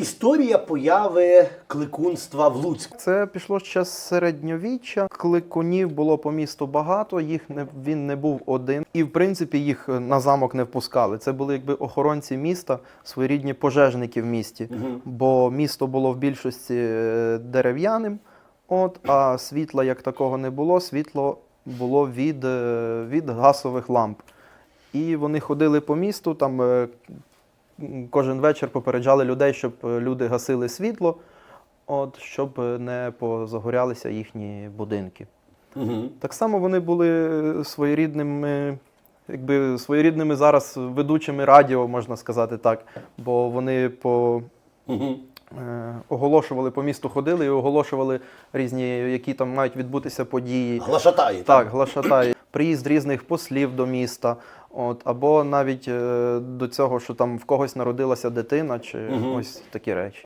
Історія появи кликунства в Луцьку. Це пішло ще з середньовіччя. Кликунів було по місту багато, їх не він не був один, і в принципі їх на замок не впускали. Це були якби охоронці міста, своєрідні пожежники в місті, бо місто було в більшості е, дерев'яним. От, а світла як такого не було. Світло було від, е, від гасових ламп. І вони ходили по місту, там е, кожен вечір попереджали людей, щоб е, люди гасили світло, от, щоб е, не позагорялися їхні будинки. Угу. Так само вони були е, своєрідними, якби своєрідними зараз ведучими радіо, можна сказати так. Бо вони по, Угу. е, оголошували по місту ходили і оголошували різні, які там мають відбутися події. Глашатаї. Так, глашатай. Приїзд різних послів до міста, от, або навіть е, до цього, що там в когось народилася дитина, чи угу. ось такі речі.